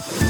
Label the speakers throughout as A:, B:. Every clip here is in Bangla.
A: Bye.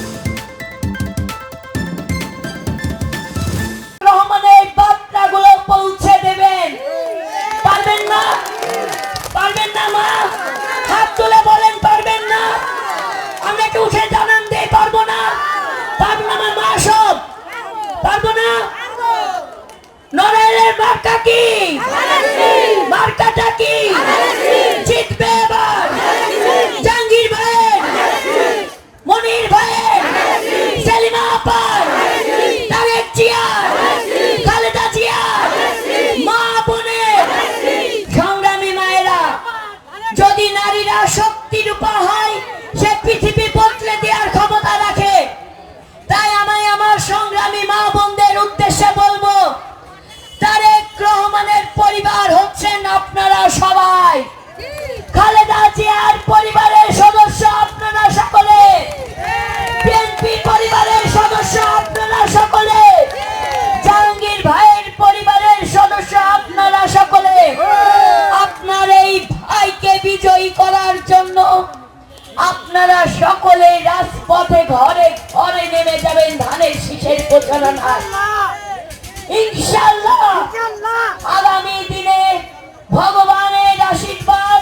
A: বিএনপি পরিবারের সদস্য আপনারা সকলে জাহাঙ্গীর ভাইয়ের পরিবারের সদস্য আপনারা সকলে আপনার এই ভাইকে বিজয়ী করার জন্য আপনারা সকলে রাজপথে ঘরে ঘরে নেমে যাবেন ধানের শীষের প্রচারণায় ইনশাল্লাহ আগামী দিনে ভগবানের আশীর্বাদ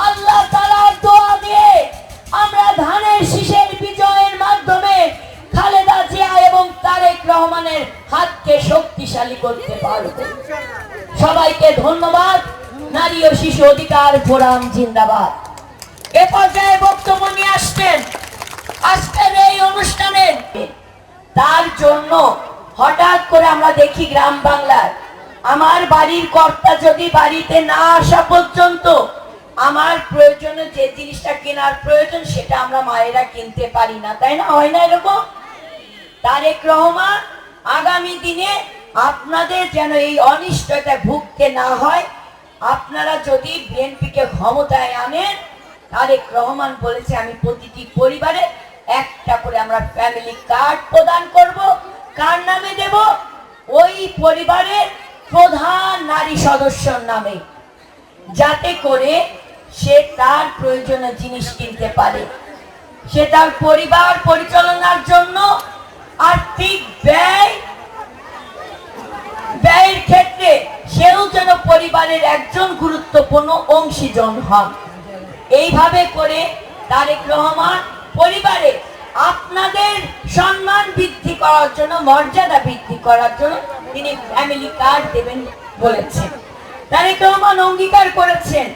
A: আল্লাহ তালার রহমানের হাতকে শক্তিশালী করতে পারব। সবাইকে ধন্যবাদ। নারী ও শিশু অধিকার ফোরাম জিন্দাবাদ। এ পর্যায়ে বক্তব্য নিয়ে আসছেন আজকের এই অনুষ্ঠানের তার জন্য হঠাৎ করে আমরা দেখি গ্রাম বাংলার। আমার বাড়ির কর্তা যদি বাড়িতে না আসা পর্যন্ত আমার প্রয়োজনে যে জিনিসটা কেনার প্রয়োজন সেটা আমরা মায়েরা কিনতে পারি না, তাই না? হয় না এরকম? তারেক রহমান আগামী দিনে আপনাদের যেন এই অনিষ্টতায় ভুগতে না হয়, আপনারা যদি বিএনপিকে ক্ষমতায় আনেন, তারেক রহমান বলেছে, আমি প্রতিটি পরিবারে একটা করে আমরা ফ্যামিলি কার্ড প্রদান করব। কার নামে দেব? ওই পরিবারের প্রধান নারী সদস্যর নামে। যাতে করে সে তার প্রয়োজনীয় জিনিস কিনতে পারে। সে তার পরিবার পরিচালনার জন্য আর্থিক ব্যয় ব্যয়ের ক্ষেত্রে সেও যেন পরিবারের একজন গুরুত্বপূর্ণ অংশীজন হন। এইভাবে করে তারেক রহমান পরিবারে আপনাদের সম্মান বৃদ্ধি করার জন্য, মর্যাদা বৃদ্ধি করার জন্য তিনি ফ্যামিলি কার্ড দেবেন বলেছেন। তারেক রহমান অঙ্গীকার করেছেন,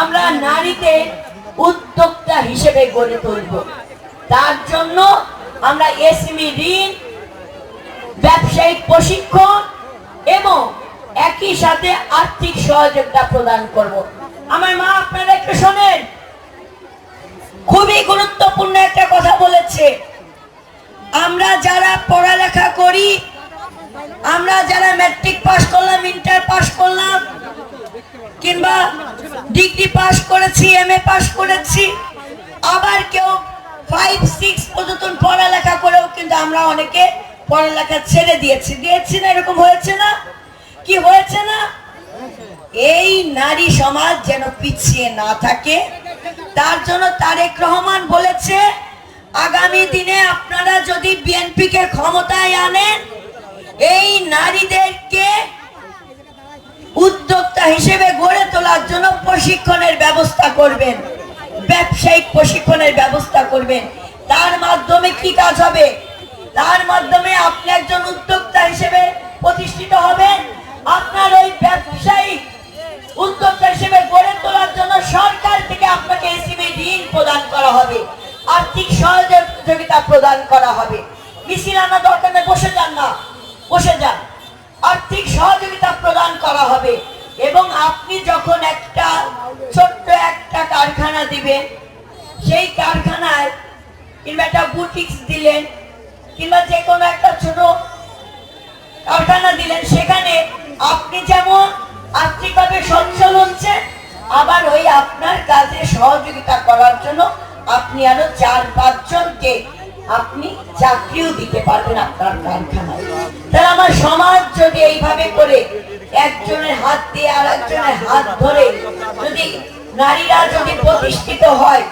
A: আমরা নারীকে উদ্যোক্তা হিসেবে গড়ে তুলব। তার জন্য আমরা এসএমই ঋণ, ব্যবসায়িক প্রশিক্ষণ এবং একই সাথে আর্থিক সহযোগিতা প্রদান করব। আমার মা, আপনারা একটু শোনেন। খুবই গুরুত্বপূর্ণ একটা কথা বলেছে। আমরা যারা পড়ালেখা করি, আমরা যারা ম্যাট্রিক পাস করলাম ইন্টার পাস করলাম, কিংবা ডিগ্রি পাস করেছি এম এ পাস করেছি, আবার কেউ ফাইভ সিক্স পর্যন্ত পড়ালেখা করেও কিন্তু আমরা অনেকে পড়ালেখা ছেড়ে দিয়েছি। দিয়েছি না, এরকম হয়েছে না? কি হয়েছে না? এই নারী সমাজ যেন পিছিয়ে না থাকে। তার জন্য তারেক রহমান বলেছে, আগামী দিনে আপনারা যদি বিএনপিকে ক্ষমতায় আনেন, এই নারীদেরকে উদ্যোক্তা হিসেবে গড়ে তোলার জন্য প্রশিক্ষণের ব্যবস্থা করবেন, ব্যবসায়িক প্রশিক্ষণের ব্যবস্থা করবেন। তার মাধ্যমে কি কাজ হবে? তার মাধ্যমে আপনি যখন একটা ছোট্ট একটা কারখানা দিবেন, সেই কারখানায় কিংবা একটা বুটিক্স দিলেন, কিংবা যে কোনো একটা ছোট কারখানা দিলেন, সেখানে আপনি যেমন আর্থিকভাবে সচ্ছল হচ্ছেন, আবার ওই আপনার কাজে সহযোগিতা করার জন্য আপনি আরও চার, পাঁচজনকে আপনি চাকরিও দিতে পারবেন আপনার কারখানায়। তাহলে আমার সমাজ যদি এইভাবে করে একজনের হাত দিয়ে আর একজনের হাত ধরে যদি নারীরা যদি প্রতিষ্ঠিত হয়,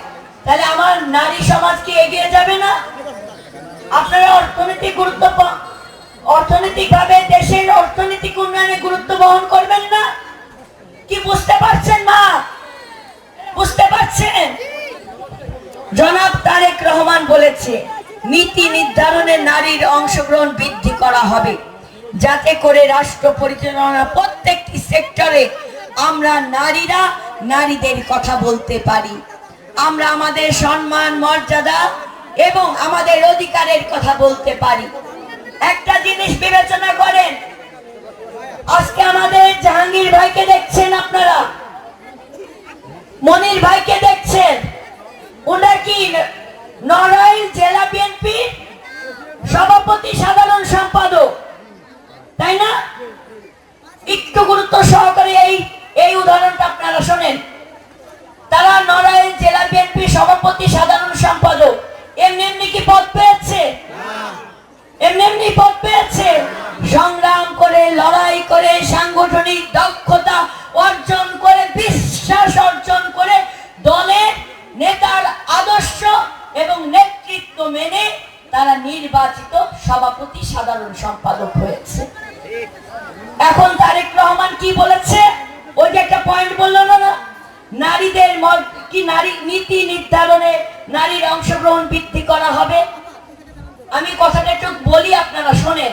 A: তাহলে আমার নারী সমাজ কি এগিয়ে যাবে না? আপনারা অর্থনৈতিক গুরুত্ব অর্থনৈতিকভাবে দেশের অর্থনৈতিক উন্নয়নে গুরুত্ব বহন করবেন না? কি বুঝতে পারছেন মা? বুঝতে পারছেন? জনাব তারেক রহমান বলেছে, নীতি নির্ধারণে নারীর অংশগ্রহণ বৃদ্ধি করা হবে। যাতে করে রাষ্ট্র পরিচালনা প্রত্যেকটি সেক্টরে আমরা নারীরা নারীদের কথা বলতে পারি। আমরা আমাদের সম্মান, মর্যাদা এবং আমাদের অধিকারের কথা বলতে পারি। একটা জিনিস বিবেচনা সভাপতি সাধারণ সম্পাদক? এমনি এমনি কি পদ পেয়েছে? এমনি এমনি পদ পেয়েছে? সংগ্রাম করে, লড়াই করে, সাংগঠনিক দক্ষতা অর্জন করে, বিশ্বাস অর্জন করে দলের নেতার আদর্শ এবং নেতৃত্ব মেনে তারা নির্বাচিত সভাপতি সাধারণ সম্পাদক হয়েছে। নীতি নির্ধারণে নারীর অংশগ্রহণ বৃদ্ধি করা হবে। আমি কথাটা একটু বলি আপনারা শোনেন।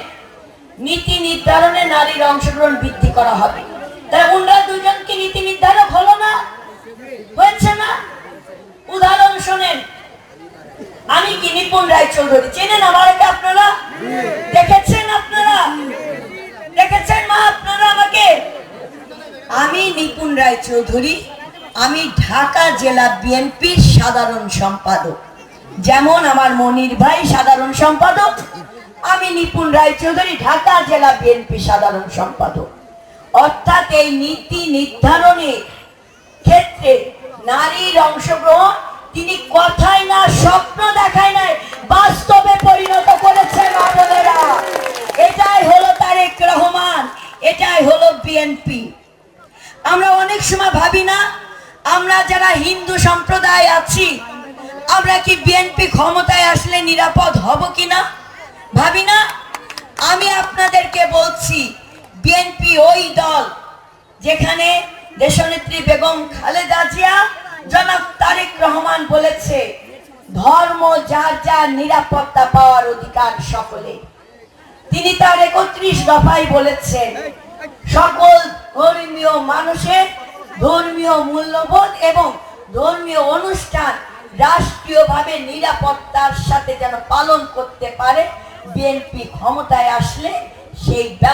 A: নীতি নির্ধারণে নারীর অংশগ্রহণ বৃদ্ধি করা হবে। তাহলে উনরা দুজন কি নীতি নির্ধারক হলো না? হয়েছে না? উদাহরণ শোনেন। আমি কি নিপুণ রায়চৌধুরী? চেনেন আমাকে আপনারা? দেখেছেন আপনারা? দেখেছেন মা আপনারা আমাকে? আমি নিপুণ রায়চৌধুরী। আমি ঢাকা জেলা বিএনপির সাধারণ সম্পাদক। যেমন আমার মনির ভাই সাধারণ সম্পাদক, আমি নিপুণ রায়চৌধুরী ঢাকা জেলা বিএনপি সাধারণ সম্পাদক। অর্থাৎ এই নীতি নির্ধারণে ক্ষেত্রে নারীর অংশগ্রহণ, তিনি কথায় না, স্বপ্ন দেখায় নাই, বাস্তবে পরিণত করেছেন আপনারা এটাই হলো তারেক রহমান, এটাই হলো বিএনপি। আমরা অনেক সময় ভাবি না আমরা যারা হিন্দু সম্প্রদায় আছি, আমরা কি বিএনপি ক্ষমতায় আসলে নিরাপদ হব কিনা? ভাবি না? আমি আপনাদেরকে বলছি, বিএনপি ওই দল যেখানে দেশনেত্রী বেগম খালেদা জিয়া, জনাব তারেক রহমান বলেছে, ধর্ম যার যার নিরাপত্তা পাওয়ার অধিকার সকলে। তিনি তার একত্রিশ দফায় বলেছেন, সকল ধর্মীয় মানুষের ধর্মীয় মূল্যবোধ এবং ধর্মীয় অনুষ্ঠান রাষ্ট্রীয়ভাবে নিরাপত্তার সাথে যেন পালন করতে পারে, বিএনপি ক্ষমতায় আসলে সেই ব্যবস্থা